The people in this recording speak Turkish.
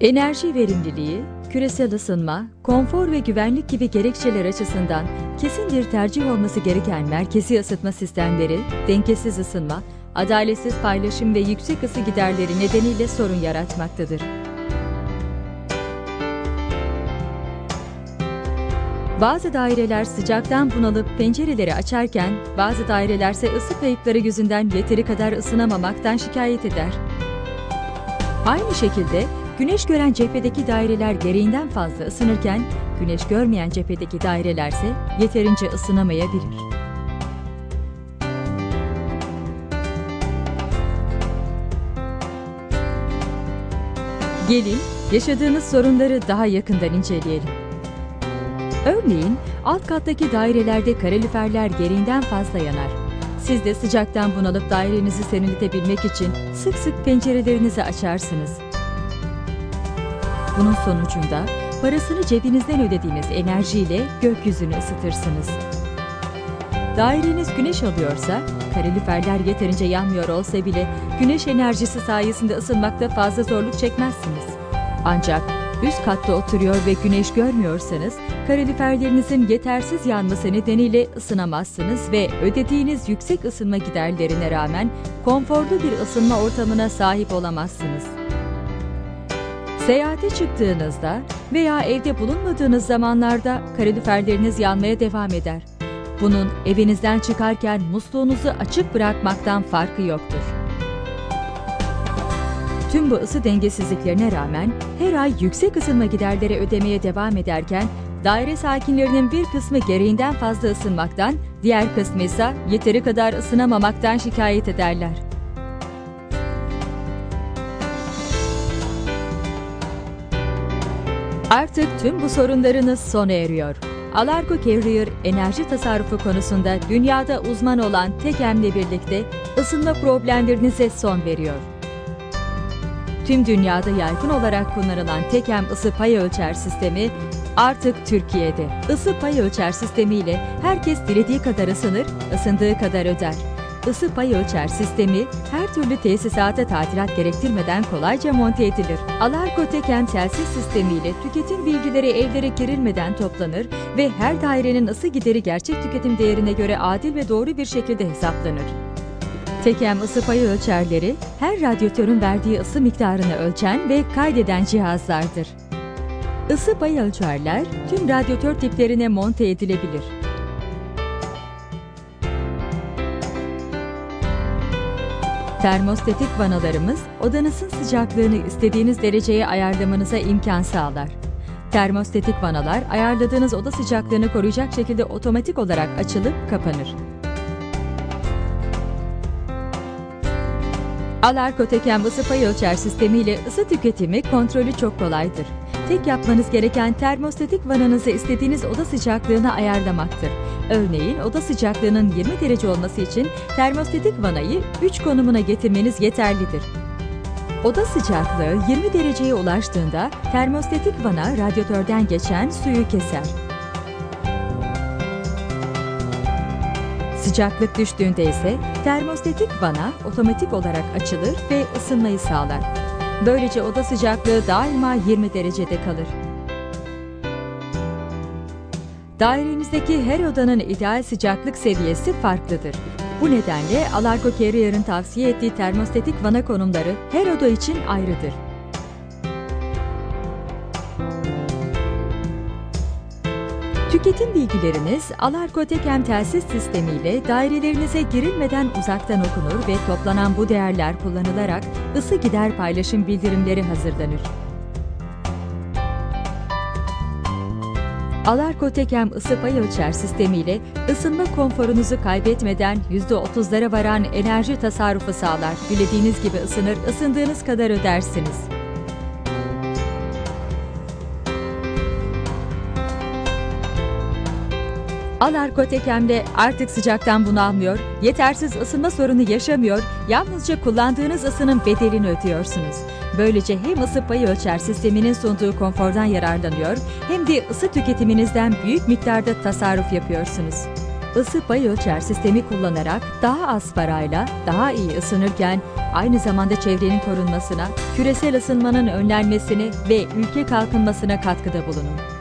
Enerji verimliliği, küresel ısınma, konfor ve güvenlik gibi gerekçeler açısından kesin bir tercih olması gereken merkezi ısıtma sistemleri, dengesiz ısınma, adaletsiz paylaşım ve yüksek ısı giderleri nedeniyle sorun yaratmaktadır. Bazı daireler sıcaktan bunalıp pencereleri açarken, bazı dairelerse ısı kayıpları yüzünden yeteri kadar ısınamamaktan şikayet eder. Aynı şekilde güneş gören cephedeki daireler gereğinden fazla ısınırken, güneş görmeyen cephedeki dairelerse yeterince ısınamayabilir. Gelin, yaşadığınız sorunları daha yakından inceleyelim. Örneğin, alt kattaki dairelerde kaloriferler gereğinden fazla yanar. Siz de sıcaktan bunalıp dairenizi serinletebilmek için sık sık pencerelerinizi açarsınız. Bunun sonucunda parasını cebinizden ödediğiniz enerjiyle gökyüzünü ısıtırsınız. Daireniz güneş alıyorsa, kaloriferler yeterince yanmıyor olsa bile güneş enerjisi sayesinde ısınmakta fazla zorluk çekmezsiniz. Ancak üst katta oturuyor ve güneş görmüyorsanız, kaloriferlerinizin yetersiz yanması nedeniyle ısınamazsınız ve ödediğiniz yüksek ısınma giderlerine rağmen konforlu bir ısınma ortamına sahip olamazsınız. Seyahate çıktığınızda veya evde bulunmadığınız zamanlarda kaloriferleriniz yanmaya devam eder. Bunun evinizden çıkarken musluğunuzu açık bırakmaktan farkı yoktur. Tüm bu ısı dengesizliklerine rağmen her ay yüksek ısınma giderleri ödemeye devam ederken daire sakinlerinin bir kısmı gereğinden fazla ısınmaktan, diğer kısmı ise yeteri kadar ısınamamaktan şikayet ederler. Artık tüm bu sorunlarınız sona eriyor. Alarko Carrier enerji tasarrufu konusunda dünyada uzman olan Tekem'le birlikte ısınma problemlerinize son veriyor. Tüm dünyada yaygın olarak kullanılan Tekem ısı pay ölçer sistemi artık Türkiye'de. Isı pay ölçer sistemiyle herkes dilediği kadar ısınır, ısındığı kadar öder. Isı pay ölçer sistemi her türlü tesisata tadilat gerektirmeden kolayca monte edilir. Alarko Tekem telsiz sistemiyle tüketim bilgileri evlere girilmeden toplanır ve her dairenin ısı gideri gerçek tüketim değerine göre adil ve doğru bir şekilde hesaplanır. Tekem ısı payı ölçerleri her radyatörün verdiği ısı miktarını ölçen ve kaydeden cihazlardır. Isı payı ölçerler tüm radyatör tiplerine monte edilebilir. Termostatik vanalarımız odanızın sıcaklığını istediğiniz dereceye ayarlamanıza imkan sağlar. Termostatik vanalar ayarladığınız oda sıcaklığını koruyacak şekilde otomatik olarak açılıp kapanır. Alarko Tekem ısı pay ölçer sistemiyle ısı tüketimi kontrolü çok kolaydır. Tek yapmanız gereken termostatik vananızı istediğiniz oda sıcaklığına ayarlamaktır. Örneğin oda sıcaklığının 20 derece olması için termostatik vanayı 3 konumuna getirmeniz yeterlidir. Oda sıcaklığı 20 dereceye ulaştığında termostatik vana radyatörden geçen suyu keser. Sıcaklık düştüğünde ise termostatik vana otomatik olarak açılır ve ısınmayı sağlar. Böylece oda sıcaklığı daima 20 derecede kalır. Dairenizdeki her odanın ideal sıcaklık seviyesi farklıdır. Bu nedenle Alarko Carrier'ın tavsiye ettiği termostatik vana konumları her oda için ayrıdır. Tüketim bilgileriniz Alarko Tekem telsiz sistemiyle dairelerinize girilmeden uzaktan okunur ve toplanan bu değerler kullanılarak ısı gider paylaşım bildirimleri hazırlanır. Alarko Tekem ısı pay ölçer sistemiyle ısınma konforunuzu kaybetmeden %30'lara varan enerji tasarrufu sağlar. Dilediğiniz gibi ısınır, ısındığınız kadar ödersiniz. Alarko Tekem'de artık sıcaktan bunalmıyor, yetersiz ısınma sorunu yaşamıyor, yalnızca kullandığınız ısının bedelini ödüyorsunuz. Böylece hem ısı payı ölçer sisteminin sunduğu konfordan yararlanıyor hem de ısı tüketiminizden büyük miktarda tasarruf yapıyorsunuz. ısı pay ölçer sistemi kullanarak daha az parayla daha iyi ısınırken aynı zamanda çevrenin korunmasına, küresel ısınmanın önlenmesine ve ülke kalkınmasına katkıda bulunun.